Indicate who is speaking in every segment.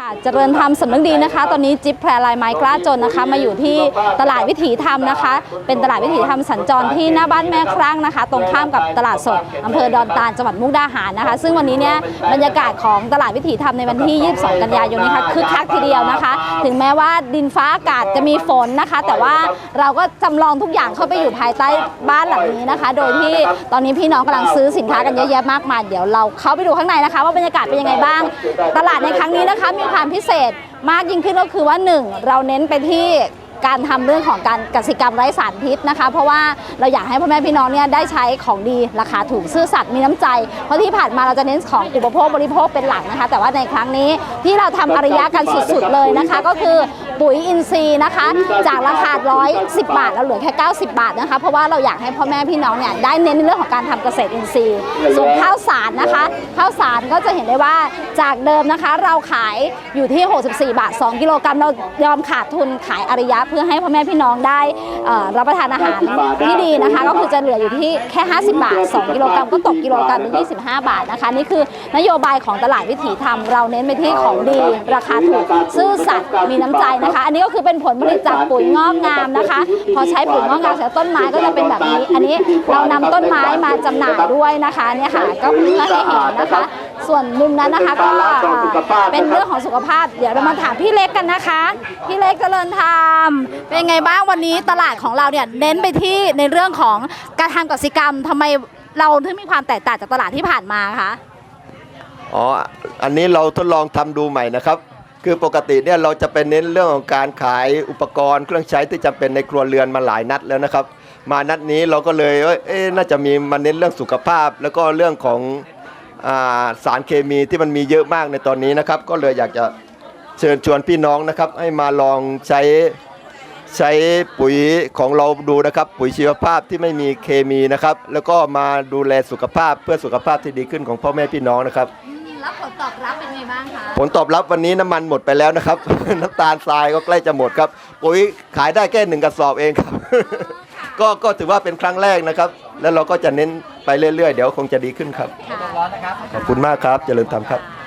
Speaker 1: ค่ะเจริญธรรมสำนึกดีนะคะ ตอนนี้จิ๊บแพรลายไม้กล้าจนนะคะ มาอยู่ที่ตลาดวิถีธรรมนะคะ เป็นตลาดวิถีธรรมสัญจรที่หน้าบ้านแม่ครั้งนะคะ ตรงข้ามกับตลาดสดอำเภอดอนตาลจังหวัดมุกดาหารนะคะ ซึ่งวันนี้เนี่ยบรรยากาศของตลาดวิถีธรรมในวันที่ 22 กันยายนนี้ค่ะคึกคักทีเดียวนะคะ ถึงแม้ว่าดินฟ้าอากาศจะมีฝนนะคะ แต่ว่าเราก็จำลองทุกอย่างเข้าไปอยู่ภายใต้บ้านหลังนี้นะคะ โดยที่ตอนนี้พี่น้องกำลังซื้อสินค้ากันเยอะแยะมากมายเดี๋ยวเราเข้าไปดูข้างในนะคะ ว่าบรรยากาศเป็นยังไงบ้าง ตลาดในครั้งนี้นะคะมีความพิเศษมากยิ่งขึ้นก็คือว่าหนึ่งเราเน้นไปที่การทำเรื่องของการกสิกรรมไร้สารพิษนะคะ เพราะว่าเราอยากให้พ่อแม่พี่น้องเนี่ยได้ใช้ของดีราคาถูกซื่อสัตย์มีน้ำใจ เพราะที่ผ่านมาเราจะเน้นของอุปโภคบริโภคเป็นหลักนะคะ แต่ว่าในครั้งนี้ที่เราทำอริยะกันสุดๆเลยนะคะ ก็คือ ปุ๋ยอินทรีย์นะคะ จากราคา 110 บาทเราเหลือแค่ 90 บาทนะคะ เพราะว่าเราอยากให้พ่อแม่พี่น้องเนี่ยได้เน้นในเรื่องของการทำเกษตรอินทรีย์ ส่วนข้าวสารนะคะ ข้าวสารก็จะเห็นได้ว่าจากเดิมนะคะ เราขายอยู่ที่ 64 บาท 2 กิโลกรัมเรายอมขาดทุนขายอริยะเพื่อให้พ่อแม่พี่น้องได้รับประทานอาหารที่ดีนะคะ ก็คือจะเหลืออยู่ที่แค่ 50 บาท 2 กิโลกรัมก็ตกกิโลกรัมเป็น25 บาทนะคะ นี่คือนโยบายของตลาดวิถีธรรมเราเน้นไปที่ของดีราคาถูกซื่อสัตย์มีน้ำใจนะคะคะ อันนี้ก็คือเป็นผลผลิตจากปุ๋ยงอกงามนะคะ พอใช้ปุ๋ยงอกงามเสร็จต้นไม้ก็จะเป็นแบบนี้ อันนี้เรานำต้นไม้มาจำหน่ายด้วยนะคะเนี่ยค่ะก็เพื่อให้เห็นนะคะ ส่วนมุมนั้นนะคะก็เป็นเรื่องของสุขภาพ เดี๋ยวเรามาถามพี่เล็กกันนะคะ พี่เล็กเจริญธรรมเป็นไงบ้างวันนี้ตลาดของเราเนี่ยเน้นไปที่ในเรื่องของการทำกสิกรรมทำไมเราถึงมีความแตกต่างจากตลาดที่ผ่านมาคะ
Speaker 2: อ๋อ อันนี้เราทดลองทำดูใหม่นะครับ คือปกติเนี่ยเราจะเป็นเน้นเรื่องของการขายอุปกรณ์เครื่องใช้ที่จำเป็นในครัวเรือนมาหลายนัดแล้วนะครับ มานัดนี้เราก็เลยเอ้น่าจะมีมาเน้นเรื่องสุขภาพ แล้วก็เรื่องของอาสารเคมีที่มันมีเยอะมากในตอนนี้นะครับ ก็เลยอยากจะเชิญชวนพี่น้องนะครับ ให้มาลองใช้ใช้ปุ๋ยของเราดูนะครับ ปุ๋ยชีวภาพที่ไม่มีเคมีนะครับ แล้วก็มาดูแลสุขภาพเพื่อสุขภาพที่ดีขึ้นของพ่อแม่พี่น้องนะครับ
Speaker 1: แล้วผลตอบรับเป็นไงบ้างคะ
Speaker 2: ผลตอบรับวันนี้น้ำมันหมดไปแล้วนะครับ น้ำตาลทรายก็ใกล้จะหมดครับปุ๋ยขายได้แค่หนึ่งกระสอบเองครับ ก็ก็ถือว่าเป็นครั้งแรกนะครับ แล้วเราก็จะเน้นไปเรื่อยๆ เดี๋ยวคงจะดีขึ้นครับ ขอบคุณมากครับ เจริญธรรมครับ
Speaker 1: อ่า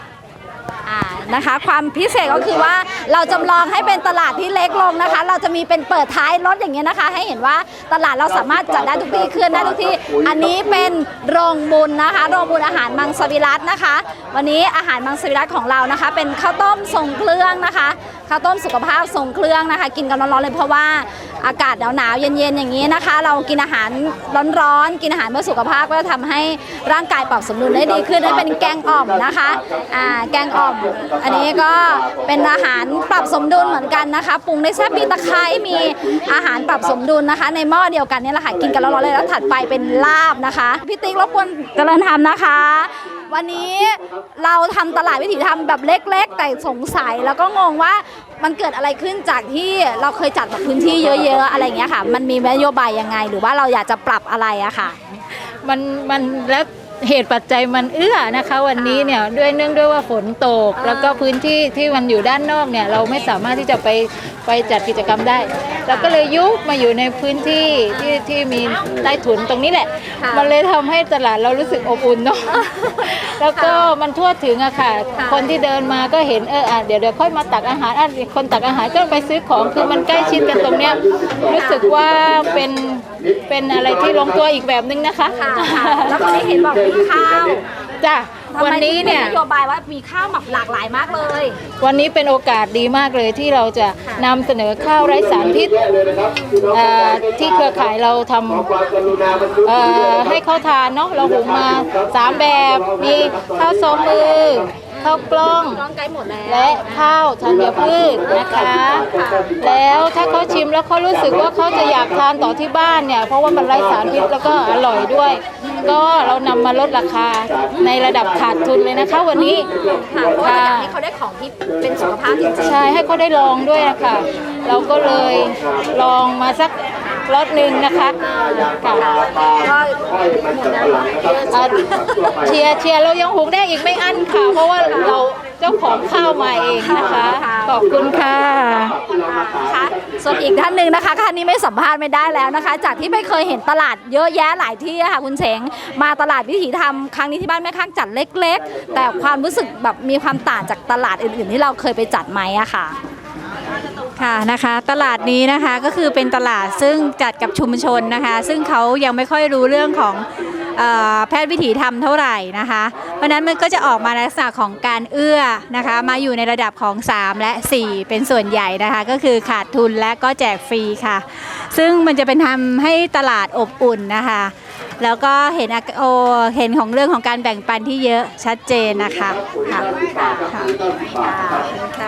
Speaker 1: นะคะ ความพิเศษก็คือว่าเราจำลองให้เป็นตลาดที่เล็กลงนะคะ เราจะมีเป็นเปิดท้ายรถอย่างเงี้ยนะคะ ให้เห็นว่าตลาดเราสามารถจัดได้ทุกที่เคลื่อนได้ทุกที่ อันนี้เป็นโรงบุญนะคะ โรงบุญอาหารมังสวิรัตนะคะ วันนี้อาหารมังสวิรัตของเรานะคะ เป็นข้าวต้มทรงเครื่องนะคะข้าวต้มสุขภาพทรงเครื่องนะคะ กินกันร้อนๆเลยเพราะว่าอากาศหนาวๆเย็นๆอย่างนี้นะคะ เรากินอาหารร้อนๆกินอาหารเพื่อสุขภาพก็จะทำให้ร่างกายปรับสมดุลได้ดีขึ้นนั่นเป็นแกงอ่อมนะคะอ่าแกงอ่อม อันนี้ก็เป็นอาหารปรับสมดุลเหมือนกันนะคะปรุงได้แซ่บมีตะไคร้มีอาหารปรับสมดุลนะคะ ในหม้อเดียวกันนี่แหละค่ะกินกันร้อนๆเลยแล้วถัดไปเป็นลาบนะคะพี่ติ๊กรบกวนเจริญธรรมนะคะ วันนี้เราทำตลาดวิถีธรรมแบบเล็ก ๆ แต่สงสัยแล้วก็งงว่ามันเกิดอะไรขึ้นจากที่เราเคยจัดแบบพื้นที่เยอะ ๆ อะไรอย่างเงี้ยค่ะ มันมีนโยบายยังไง หรือว่าเราอยากจะปรับอะไรอะค่ะ
Speaker 3: มันมันแล้วเหตุปัจจัยมันเอื้อนะคะวันนี้เนี่ยด้วยเนื่องด้วยว่าฝนตก แล้วก็พื้นที่ที่มันอยู่ด้านนอกเนี่ยเราไม่สามารถที่จะไปไปจัดกิจกรรมได้เราก็เลยยุบมาอยู่ในพื้นที่ที่ที่มีใต้ถุนตรงนี้แหละ
Speaker 1: ค่ะ
Speaker 3: มันเลยทำให้ตลาดเรารู้สึกอบอุ่นเนาะแล้วก็มันทั่วถึงอะค่ะ
Speaker 1: ค่ะ
Speaker 3: คนที่เดินมาก็เห็นเอออะเดี๋ยวเดี๋ยวค่อยมาตักอาหารอะคนตักอาหารก็ไปซื้อของคือมันใกล้ชิดกันตรงเนี้ยรู้สึกว่าเป็นเป็นอะไรที่ลงตัวอีกแบบนึงนะคะ
Speaker 1: ค่ะค่ะแล้ววันนี้เห็นบอกมีข้าว
Speaker 3: จ้ะ
Speaker 1: ทำ
Speaker 3: วัน
Speaker 1: ไม
Speaker 3: นี้เนี่ย
Speaker 1: ถึงมีนโยบายว่ามีข้าวแบบหลากหลายมากเลย
Speaker 3: วันนี้เป็นโอกาสดีมากเลยที่เราจะนำเสนอข้าวไร้สารพิษเอ่อที่เครือข่ายเราทำเอ่อให้เขาทานเนาะเราหุงมาสามแบบ มีข้าวซองมือ ข้าวกล้อง
Speaker 1: ร้องไกลหมดแล้ว
Speaker 3: และข้าวธัญพืชนะคะ แล้วถ้าเขาชิมแล้วเขารู้สึกว่าเขาจะอยากทานต่อที่บ้านเนี่ย เพราะว่ามันไร้สารพิษแล้วก็อร่อยด้วย ก็เรานำมาลดราคาในระดับขาดทุนเลยนะคะ วันนี้
Speaker 1: ค่ะเพราะว่าอยากให้เขาได้ของที่เป็นสุขภาพจริง
Speaker 3: ใช่ให้เขาได้ลองด้วยนะคะเราก็เลยลองมาสัก รถหนึ่งนะคะค่ะ
Speaker 1: ๆก็หมดแล้ว
Speaker 3: เอ่อเชียร์เชียร์เรายังหุงได้อีกไม่อั้นค่ะ เพราะว่าเราเจ้าของข้าวมาเองนะคะ ขอบคุณค่ะ
Speaker 1: ค่ะส่วนอีกท่านหนึ่งนะคะท่านนี้ไม่สัมภาษณ์ไม่ได้แล้วนะคะ จากที่ไม่เคยเห็นตลาดเยอะแยะหลายที่อะค่ะคุณเฉงมาตลาดวิถีธรรมครั้งนี้ที่บ้านแม่ข้างจัดเล็ก ๆ แต่ความรู้สึกแบบมีความต่างจากตลาดอื่นๆ ที่เราเคยไปจัดไหมอะค่ะ
Speaker 4: ค่ะนะคะตลาดนี้นะคะก็คือเป็นตลาดซึ่งจัดกับชุมชนนะคะ ซึ่งเขายังไม่ค่อยรู้เรื่องของเออแพทย์วิถีธรรมเท่าไหร่นะคะ เพราะนั้นมันก็จะออกมาในลักษณะของการเอื้อนะคะมาอยู่ในระดับของ 3 และ 4 เป็นส่วนใหญ่นะคะ ก็คือขาดทุนและก็แจกฟรีค่ะ ซึ่งมันจะเป็นทำให้ตลาดอบอุ่นนะคะ แล้วก็เห็นโอเห็นของเรื่องของการแบ่งปันที่เยอะชัดเจนนะคะค่ะค่ะ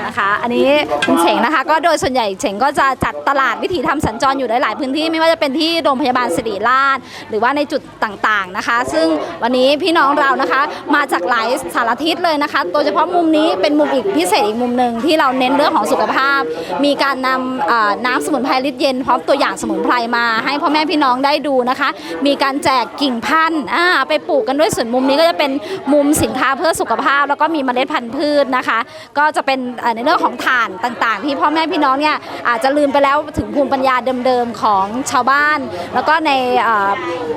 Speaker 1: นะคะอันนี้คุณเฉงนะคะ ก็โดยส่วนใหญ่เฉงก็จะจัดตลาดวิถีธรรมสัญจรอยู่หลาย ๆ พื้นที่ไม่ว่าจะเป็นที่โรงพยาบาลสิริราช หรือว่าในจุดต่างๆนะคะ ซึ่งวันนี้พี่น้องเรานะคะมาจากหลายสารทิศเลยนะคะโดยเฉพาะมุมนี้เป็นมุมอีกพิเศษอีกมุมหนึ่งที่เราเน้นเรื่องของสุขภาพ มีการนำน้ำสมุนไพรลิตรเย็นพร้อมตัวอย่างสมุนไพรมาให้พ่อแม่พี่น้องได้ดูนะคะ มีการแจกกิ่งพันธุ์อ่าไปปลูกกันด้วยส่วนมุมนี้ก็จะเป็นมุมสินค้าเพื่อสุขภาพ แล้วก็มีเมล็ดพันธุ์พืชนะคะ ก็จะเป็นในเรื่องของถ่านต่างๆ ที่พ่อแม่พี่น้องเนี่ยอาจจะลืมไปแล้วถึงภูมิปัญญาเดิมๆของชาวบ้าน แล้วก็ใน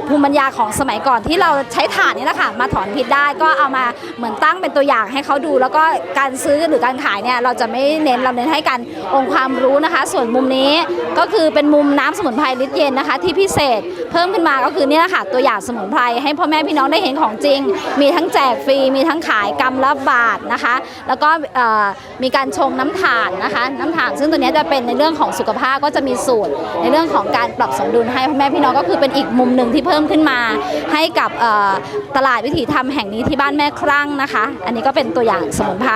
Speaker 1: ภูมิปัญญาของสมัยก่อนที่เราใช้ถ่านนี่แหละค่ะมาถอนพิษได้ก็เอามาเหมือนตั้งเป็นตัวอย่างให้เขาดู แล้วก็การซื้อหรือการขายเนี่ยเราจะไม่เน้นเราเน้นให้การองค์ความรู้นะคะ ส่วนมุมนี้ก็คือเป็นมุมน้ำสมุนไพรลิตรเย็นนะคะ ที่พิเศษเพิ่มขึ้นมาก็คือเนี่ยค่ะตัวอย่างสมุนไพรให้พ่อแม่พี่น้องได้เห็นของจริง มีทั้งแจกฟรี มีทั้งขายกำละบาทนะคะ แล้วก็มีการชงน้ำถ่านนะคะ น้ำถ่านซึ่งตัวนี้จะเป็นในเรื่องของสุขภาพก็จะมีสูตร ในเรื่องของการปรับสมดุลให้พ่อแม่พี่น้องก็คือเป็นอีกมุมหนึ่งที่เพิ่มขึ้นมา ให้กับตลาดวิถีธรรมแห่งนี้ที่บ้านแม่ครั่งนะคะ อันนี้ก็เป็นตัวอย่างสมุนไพร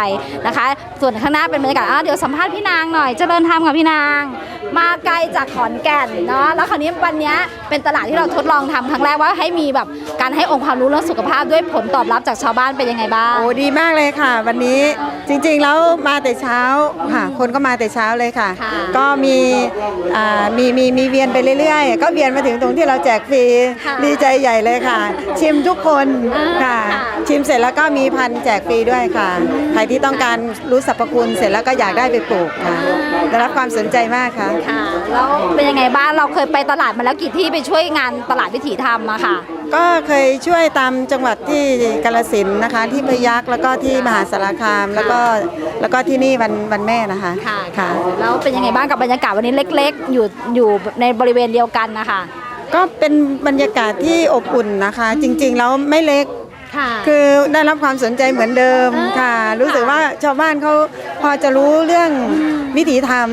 Speaker 1: นะคะ ส่วนข้างหน้าเป็นบรรยากาศอะเดี๋ยวสัมภาษณ์พี่นางหน่อยเจริญธรรมค่ะพี่นาง มาไกลจากขอนแก่นเนาะแล้วคราวนี้วันนี้เป็นตลาดที่เราทดลองทำครั้งแรกว่าให้มีแบบการให้องค์ความรู้เรื่องสุขภาพด้วยผลตอบรับจากชาวบ้านเป็นยังไงบ้าง
Speaker 5: โอ้ดีมากเลยค่ะ วันนี้ จริงๆแล้วมาแต่เช้าค่ะคนก็มาแต่เช้าเลยค่ะ
Speaker 1: ค่ะ
Speaker 5: ก็มีอ่ามีมีมีเวียนไปเรื่อยๆ ก็เวียนมาถึงตรงที่เราแจกฟรี
Speaker 1: ค่ะ
Speaker 5: ดีใจใหญ่เลยค่ะ ชิมทุกคน
Speaker 1: อ่า
Speaker 5: ค่ะ
Speaker 1: ค่ะ
Speaker 5: ชิมเสร็จแล้วก็มีพันธุ์แจกฟรีด้วยค่ะ ใครที่ต้องการรู้สรรพคุณเสร็จแล้วก็อยากได้ไปปลูกค่ะได้รับความสนใจมากค่ะ
Speaker 1: ค่ะแล้วเป็นยังไงบ้างเราเคยไปตลาดมาแล้วกี่ที่ไปช่วยงานตลาดวิถีธรรมอะค่ะ
Speaker 5: ก็เคยช่วยตามจังหวัดที่กาลสินธุ์นะคะ ที่พยัคฆ์แล้วก็ที่มหาสารคามแล้วก็แล้วก็ที่นี่วันวันแม่นะคะ
Speaker 1: ค่ะ
Speaker 5: ค่ะ
Speaker 1: แล้วเป็นยังไงบ้างกับบรรยากาศวันนี้เล็ก ๆ อยู่อยู่ในบริเวณเดียวกันนะคะ
Speaker 5: ก็เป็นบรรยากาศที่อบอุ่นนะคะ จริงๆแล้วไม่เล็ก
Speaker 1: ค่ะ
Speaker 5: คือได้รับความสนใจเหมือนเดิม
Speaker 1: อ่า
Speaker 5: ค่ะ รู้สึกว่าชาวบ้านเขา พอจะรู้เรื่องวิถีธรรม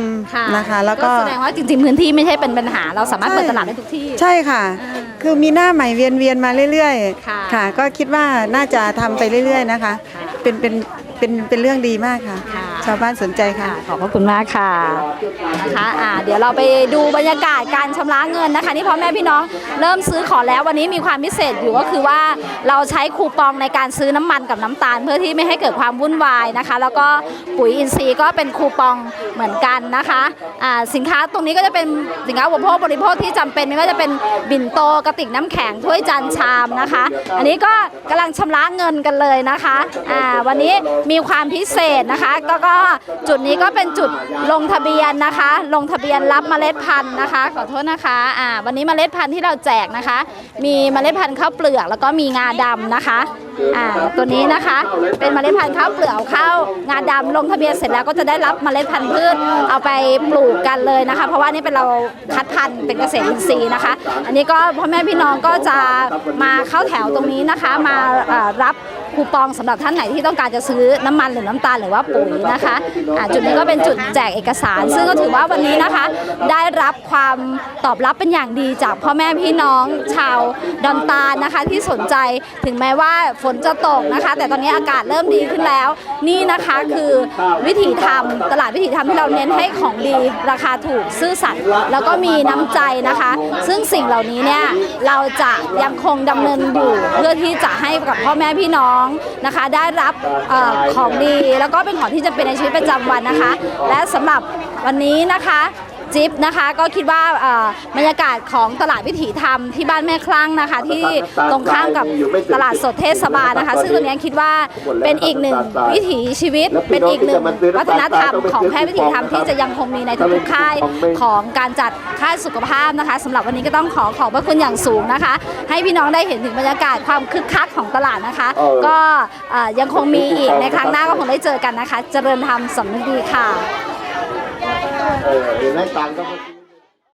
Speaker 5: นะคะ แล้วก็
Speaker 1: แสดงว่าจริงๆพื้นที่ไม่ใช่เป็นปัญหา เราสามารถ
Speaker 5: ใช่
Speaker 1: เปิดตลาดได้ทุกที่
Speaker 5: ใช่ค่ะ
Speaker 1: อ่า
Speaker 5: คือมีหน้าใหม่เวียนเวียนๆมาเรื่อย
Speaker 1: ค่ะ
Speaker 5: ค่ะ ก็คิดว่าน่าจะทำไปเรื่อย ๆ นะคะ เป็นเป็นเป็นเป็นเรื่องดีมากค่ะ
Speaker 1: ค่ะ
Speaker 5: ชาวบ้านสนใจค่ะ
Speaker 1: ค่ะ ขอบพระคุณมากค่ะนะคะอ่าเดี๋ยวเราไปดูบรรยากาศการชำระเงินนะคะนี่พ่อแม่พี่น้องเริ่มซื้อของแล้ววันนี้มีความพิเศษอยู่ก็คือว่าเราใช้คูปองในการซื้อน้ำมันกับน้ำตาล เพื่อที่ไม่ให้เกิดความวุ่นวายนะคะ แล้วก็ปุ๋ยอินทรีย์ก็เป็นคูปองเหมือนกันนะคะอ่าสินค้าตรงนี้ก็จะเป็นสินค้าอุปโภคบริโภคที่จำเป็นไม่ว่าจะเป็นบินโตกระติกน้ำแข็งถ้วยจานชามนะคะ อันนี้ก็กำลังชำระเงินกันเลยนะคะอ่าวันนี้มีความพิเศษนะคะก็ก็จุดนี้ก็เป็นจุดลงทะเบียนนะคะ ลงทะเบียนรับเมล็ดพันธุ์นะคะ ขอโทษนะคะอ่าวันนี้เมล็ดพันธุ์ที่เราแจกนะคะ มีเมล็ดพันธุ์ข้าวเปลือกแล้วก็มีงาดำนะคะ อ่าตัวนี้นะคะเป็นเมล็ดพันธุ์ข้าวเปลือกเข้าวงาดำลงทะเบียนเสร็จแล้วก็จะได้รับเมล็ดพันธุ์พืชเอาไปปลูกกันเลยนะคะ เพราะว่านี่เป็นเราคัดพันธุ์เป็นเกษตรอินทรีย์นะคะ อันนี้ก็พ่อแม่พี่น้องก็จะมาเข้าแถวตรงนี้นะคะ มารับคูปองสำหรับท่านไหนที่ต้องการจะซื้อน้ำมันหรือน้ำตาลหรือว่าปุ๋ยนะคะจุดนี้ก็เป็นจุดแจกเอกสาร ซึ่งก็ถือว่าวันนี้นะคะ ได้รับความตอบรับเป็นอย่างดีจากพ่อแม่พี่น้องชาวดอนตาลนะคะที่สนใจถึงแม้ว่าฝนนจะตกนะคะ แต่ตอนนี้อากาศเริ่มดีขึ้นแล้ว นี่นะคะคือวิถีธรรม ตลาดวิถีธรรมที่เราเน้นให้ของดีราคาถูกซื่อสัตย์แล้วก็มีน้ำใจนะคะ ซึ่งสิ่งเหล่านี้เนี่ยเราจะยังคงดำเนินอยู่เพื่อที่จะให้กับพ่อแม่พี่น้องนะคะ ได้รับออของดีแล้วก็เป็นของที่จะเป็นในชีวิตประจำวันนะคะ และสำหรับวันนี้นะคะ จิ๊บนะคะ ก็คิดว่าเอ่อบรรยากาศของตลาดวิถีธรรมที่บ้านแม่คลั่งนะคะ ที่ตรงข้ามกับตลาดสดเทศบาลนะคะ ซึ่งตรงนี้คิดว่าเป็นอีกหนึ่งวิถีชีวิต เป็นอีกหนึ่งวัฒนธรรมของแพทย์วิถีธรรมที่จะยังคงมีในทุกๆค่ายของการจัดค่ายสุขภาพนะคะสำหรับวันนี้ก็ต้องขอขอบพระคุณอย่างสูงนะคะ ให้พี่น้องได้เห็นถึงบรรยากาศความคึกคักของตลาดนะคะ ก็เอ่อยังคงมีอีกในครั้งหน้าก็คงได้เจอกันนะคะ เจริญธรรมสำนึกดีค่ะ
Speaker 2: เออเห็นไหมต่างกัน